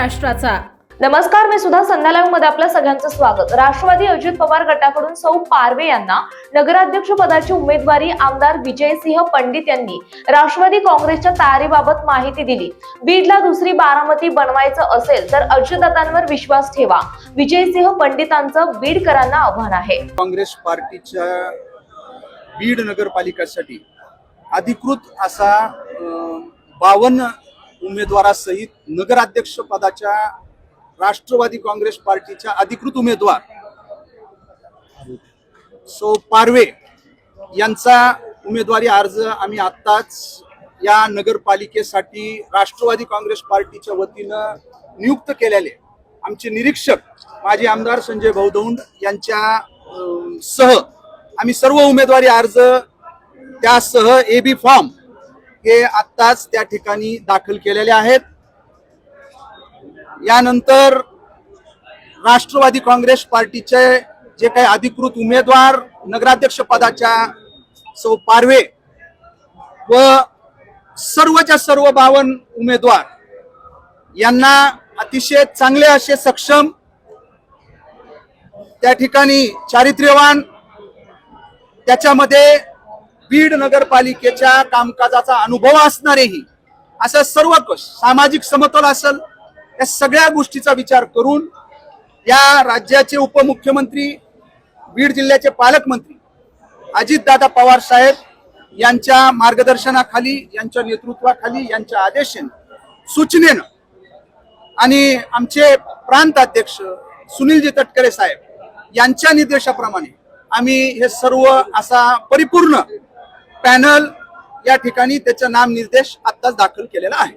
राष्ट्राचा नमस्कार मी सुद्धा संध्या मध्ये आपलं सगळ्यांचं स्वागत. राष्ट्रवादी अजित पवार गटाकडून सौ पारवे यांना नगराध्यक्ष पदाची उमेदवारी आमदार विजयसिंह पंडित यांनी राष्ट्रवादी काँग्रेसच्या तयारीबाबत माहिती दिली. बीडला दुसरी बारामती बनवायचं असेल तर अजितदादांवर विश्वास ठेवा. विजयसिंह पंडितांचं बीडकरांना आव्हान आहे. काँग्रेस पार्टीच्या बीड नगरपालिकासाठी अधिकृत असा बावन्न उमेदवारासहित नगराध्यक्ष पदाच्या राष्ट्रवादी काँग्रेस पार्टीच्या अधिकृत उमेदवार. सो पारवे यांचा उमेदवारी अर्ज आम्ही आत्ताच या नगरपालिकेसाठी राष्ट्रवादी काँग्रेस पार्टीच्या वतीनं नियुक्त केलेले. आमचे निरीक्षक माजी आमदार संजय भाऊदौंड यांच्या सह आम्ही सर्व उमेदवारी अर्ज त्यासह ए बी फॉर्म हे आत्ताच त्या ठिकाणी दाखल केलेले आहेत. यानंतर राष्ट्रवादी काँग्रेस पार्टीचे जे काही अधिकृत उमेदवार नगराध्यक्ष पदाच्या सौ पारवे व सर्वच्या सर्व बावन उमेदवार यांना अतिशय चांगले असे सक्षम त्या ठिकाणी चारित्र्यवान त्याच्यामध्ये बीड नगरपालिकेच्या कामकाजाचा अनुभव असणारेही असं सर्व सामाजिक समतोल असेल या सगळ्या गोष्टीचा विचार करून या राज्याचे उपमुख्यमंत्री बीड जिल्ह्याचे पालकमंत्री अजितदादा पवार साहेब यांच्या मार्गदर्शनाखाली यांच्या नेतृत्वाखाली यांच्या आदेशाने सूचनेनं आणि आमचे प्रांत अध्यक्ष सुनीलजी तटकरे साहेब यांच्या निर्देशाप्रमाणे आम्ही हे सर्व असा परिपूर्ण पॅनल या ठिकाणी त्याचा नाम निर्देश आत्ताच दाखल केलेला आहे.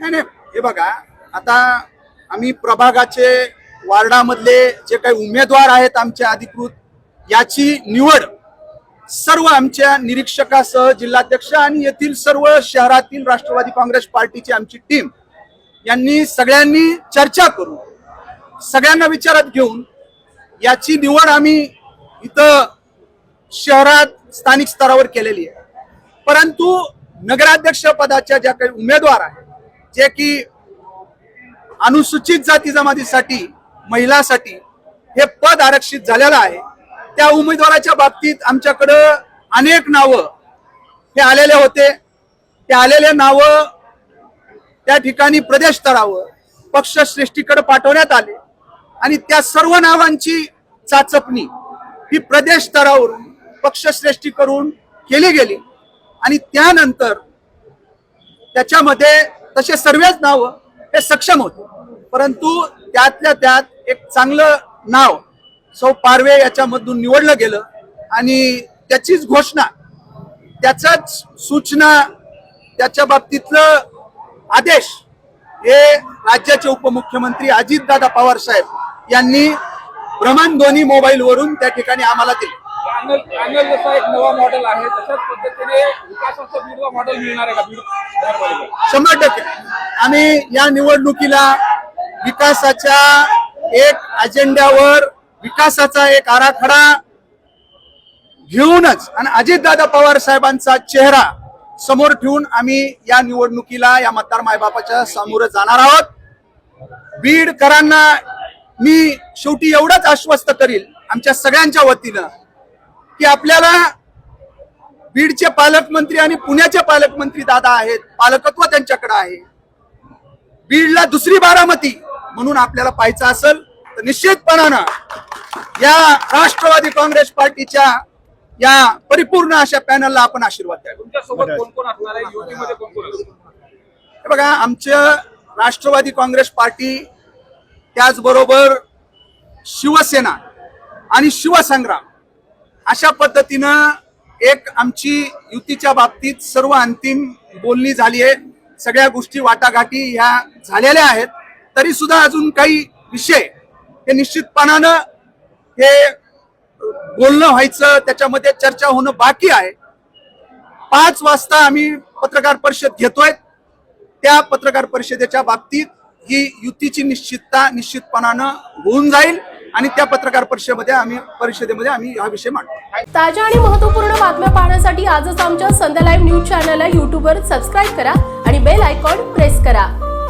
नाही. हे बघा आता आम्ही प्रभागाचे वार्डामधले जे काही उमेदवार आहेत आमचे अधिकृत याची निवड सर्व आमच्या निरीक्षकासह जिल्हाध्यक्ष आणि येथील सर्व शहरातील राष्ट्रवादी काँग्रेस पार्टीची आमची टीम यांनी सगळ्यांनी चर्चा करून सगळ्यांना विचारात घेऊन याची निवड आम्ही इथं शहरात स्थानिक स्तरावर केलेली आहे. परंतु नगराध्यक्ष पदाच्या ज्या काही उमेदवार आहेत जे की अनुसूचित जाती जमातीसाठी महिलासाठी हे पद आरक्षित झालेलं आहे त्या उमेदवाराच्या बाबतीत आमच्याकडं अनेक नावं हे आलेले होते. ते आलेले नावं त्या ठिकाणी प्रदेश स्तरावर पक्षश्रेष्ठीकडे पाठवण्यात आले. आणि त्या सर्व नावांची चाचपणी ही प्रदेश स्तरावरून पक्षश्रेष्ठी करून केली गेली. आणि त्यानंतर त्याच्यामध्ये तसे सर्वच नाव हे सक्षम होते. परंतु त्यातल्या त्यात एक चांगलं नाव सौ पारवे याच्यामधून निवडलं गेलं आणि त्याचीच घोषणा त्याचाच सूचना त्याच्या बाबतीतलं आदेश हे राज्याचे उपमुख्यमंत्री अजितदादा पवार साहेब यांनी भ्रमणध्वनी मोबाईल वरून त्या ठिकाणी आम्हाला दिले. पॅनल पॅनल जसा एक नवा मॉडेल आहे तशाच पद्धतीने विकासाचं बीडला मॉडेल मिळणार आहे का? बीड नगरपालिकेला? शंभर टक्के. आम्ही या निवडणुकीला विकासाच्या एक अजेंड्यावर विकासाचा एक आराखडा घेऊनच आणि अजितदादा पवार साहेबांचा चेहरा समोर ठेवून आम्ही या निवडणुकीला या मतदार मायबापाच्या समोर जाणार आहोत. बीडकरांना मी शेवटी एवढंच आश्वस्त करील आमच्या सगळ्यांच्या वतीनं की आपल्याला बीडचे पालकमंत्री आणि पुण्याचे पालकमंत्री दादा आहेत पालकत्व त्यांच्याकडे आहे. बीडला दुसरी बारामती म्हणून आपल्याला पाहायचं असेल तर निश्चितपणानं या राष्ट्रवादी काँग्रेस पार्टीच्या या परिपूर्ण अशा पॅनलला आपण आशीर्वाद द्यावा तुमच्यासोबत कोण कोण असणार आहे? युतीमध्ये कोण कोण असणार हे बघा आमचं राष्ट्रवादी काँग्रेस पार्टी त्याचबरोबर शिवसेना आणि शिवसंग्राम अशा पद्धतीनं एक आमची युतीच्या बाबतीत सर्व अंतिम बोलणी झाली आहे. सगळ्या गोष्टी वाटाघाटी ह्या झालेल्या आहेत. तरी सुद्धा अजून काही विषय हे निश्चितपणानं हे बोलणं व्हायचं त्याच्यामध्ये चर्चा होणं बाकी आहे. पाच वाजता आम्ही पत्रकार परिषद घेतोय. त्या पत्रकार परिषदेच्या बाबतीत ही युतीची निश्चितता निश्चितपणानं होऊन जाईल आणि त्या पत्रकार परिषदेमध्ये आम्ही परिषदेमध्ये आम्ही हा विषय मांडतो. ताज्या आणि महत्त्वपूर्ण बातम्या पाहण्यासाठी आजच आमच्या संध्या लाईव्ह न्यूज चॅनलला युट्यूबवर सबस्क्राईब करा आणि बेल आयकॉन प्रेस करा.